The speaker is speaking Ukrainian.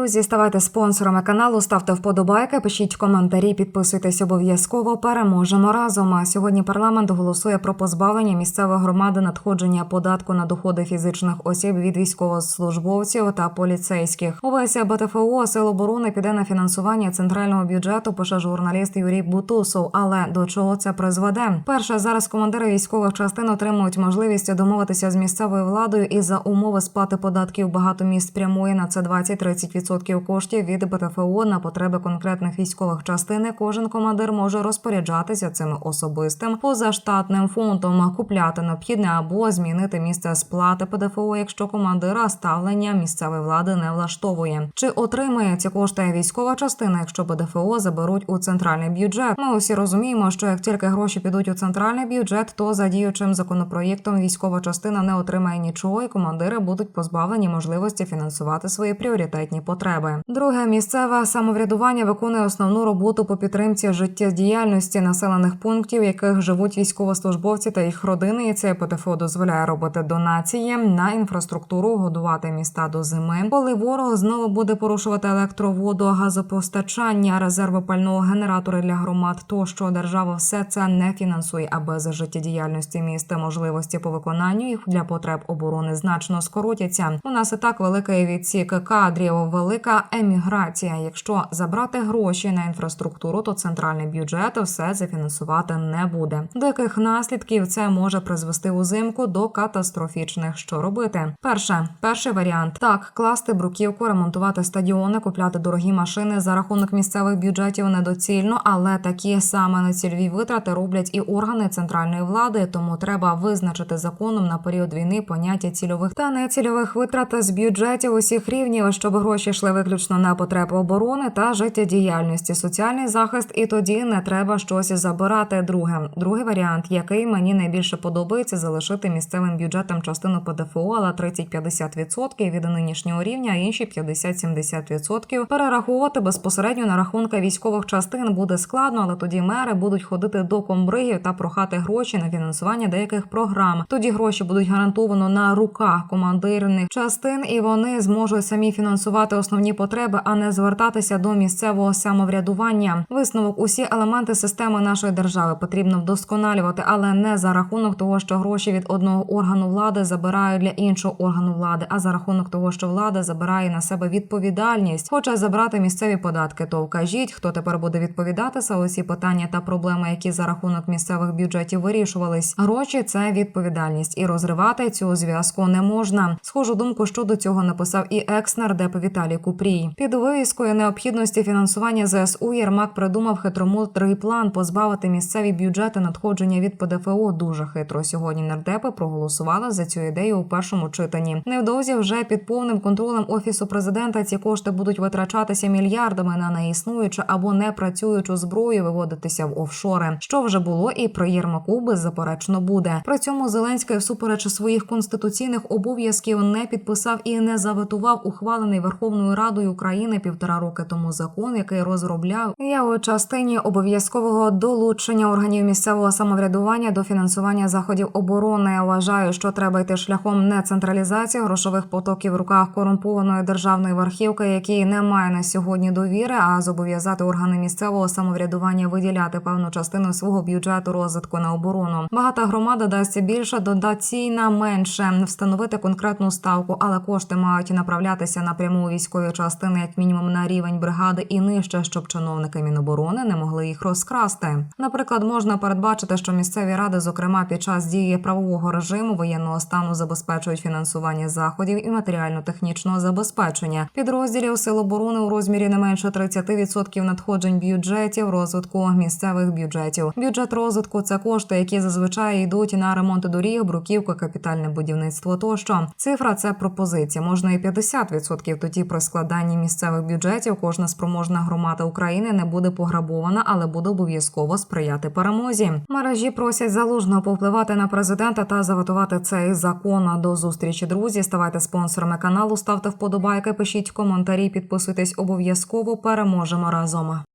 Друзі, ставайте спонсорами каналу, ставте вподобайки, пишіть коментарі, підписуйтесь обов'язково. Переможемо разом. А сьогодні парламент голосує про позбавлення місцевої громади надходження податку на доходи фізичних осіб від військовослужбовців та поліцейських. Увесь БТФО Сил оборони піде на фінансування центрального бюджету. Пише журналіст Юрій Бутусов. Але до чого це призведе? Перше зараз командири військових частин отримують можливість домовитися з місцевою владою і за умови сплати податків багато міст спрямує на це 20-30% коштів від БТФО на потреби конкретних військових частин. Кожен командир може розпоряджатися цим особистим позаштатним фондом, купляти необхідне або змінити місце сплати ПДФО, якщо командира ставлення місцевої влади не влаштовує. Чи отримає ці кошти військова частина, якщо ПДФО заберуть у центральний бюджет? Ми усі розуміємо, що як тільки гроші підуть у центральний бюджет, то за діючим законопроєктом військова частина не отримає нічого, і командири будуть позбавлені можливості фінансувати свої пріоритетні потреби. Друге місцеве самоврядування виконує основну роботу по підтримці життєдіяльності населених пунктів, яких живуть військовослужбовці та їх родини. І це ПТФО дозволяє робити донації на інфраструктуру, годувати міста до зими. Коли ворог знову буде порушувати електроводу, газопостачання, резерви пального генератори для громад, тощо держава все це не фінансує, а без життєдіяльності міста можливості по виконанню їх для потреб оборони значно скоротяться. У нас і так великий відсік кадрів, велика еміграція. Якщо забрати гроші на інфраструктуру, то центральний бюджет все це фінансувати не буде. До яких наслідків це може призвести узимку до катастрофічних. Що робити? Перше, перший варіант так класти бруківку, ремонтувати стадіони, купляти дорогі машини за рахунок місцевих бюджетів недоцільно, але такі саме нецільові витрати роблять і органи центральної влади. Тому треба визначити законом на період війни поняття цільових та нецільових витрат з бюджетів усіх рівнів, щоб гроші йшли виключно на потреби оборони та життєдіяльності, соціальний захист, і тоді не треба щось забирати. Друге, другий варіант, який мені найбільше подобається, залишити місцевим бюджетом частину ПДФО, але 30-50% від нинішнього рівня, а інші 50-70% перераховувати безпосередньо на рахунки військових частин буде складно, але тоді мери будуть ходити до комбригів та прохати гроші на фінансування деяких програм. Тоді гроші будуть гарантовано на руках командирних частин, і вони зможуть самі фінансувати основні потреби, а не звертатися до місцевого самоврядування. Висновок усі елементи системи нашої держави потрібно вдосконалювати, але не за рахунок того, що гроші від одного органу влади забирають для іншого органу влади, а за рахунок того, що влада забирає на себе відповідальність, хоче забрати місцеві податки. То вкажіть, хто тепер буде відповідати за усі питання та проблеми, які за рахунок місцевих бюджетів вирішувались. Гроші це відповідальність, і розривати цю зв'язку не можна. Схожу думку щодо цього написав і екс-нардеп Віталій Купрій. Під вивіскою необхідності фінансування ЗСУ Єрмак придумав хитромудрий план позбавити місцеві бюджети надходження від ПДФО. Дуже хитро сьогодні нардепи проголосували за цю ідею у першому читанні. Невдовзі вже під повним контролем офісу президента ці кошти будуть витрачатися мільярдами на неіснуючу або не працюючу зброю, виводитися в офшори. Що вже було, і при Єрмаку беззаперечно буде. При цьому Зеленський, всупереч своїх конституційних обов'язків, не підписав і не заветував ухвалений Верховною Радою України півтора роки тому закон, який розробляв я у частині обов'язкового долучення органів місцевого самоврядування до фінансування заходів оборони. Я Вважаю, що треба йти шляхом не централізації грошових потоків в руках корумпованої державної верхівки, якій немає на сьогодні довіри, а зобов'язати органи місцевого самоврядування виділяти певну частину свого бюджету розвитку на оборону. Багата громада дасть більше, додаційна менше встановити конкретну ставку, але кошти мають направлятися напряму у військові частини, як мінімум на рівень бригади і нижче, щоб чиновники Міноборони не могли їх розкрасти. Наприклад, можна передбачити, що місцеві ради, зокрема під час дії правового режиму воєнного стану, забезпечують фінансування заходів і матеріально-технічного забезпечення підрозділів сил оборони у розмірі не менше 30% надходжень бюджетів розвитку місцевих бюджетів. Бюджет розвитку це кошти, які зазвичай йдуть на ремонт доріг, бруківку, капітальне будівництво. Тощо цифра це пропозиція. Можна і 50%. Тоді при складанні місцевих бюджетів кожна спроможна громада України не буде пограбована, але буде обов'язково сприяти перемозі. Мережі просять залужно повпливати на президента та заветувати цей закон. До зустрічі, друзі. Ставайте спонсорами каналу, ставте вподобайки, пишіть коментарі, підписуйтесь обов'язково. Переможемо разом.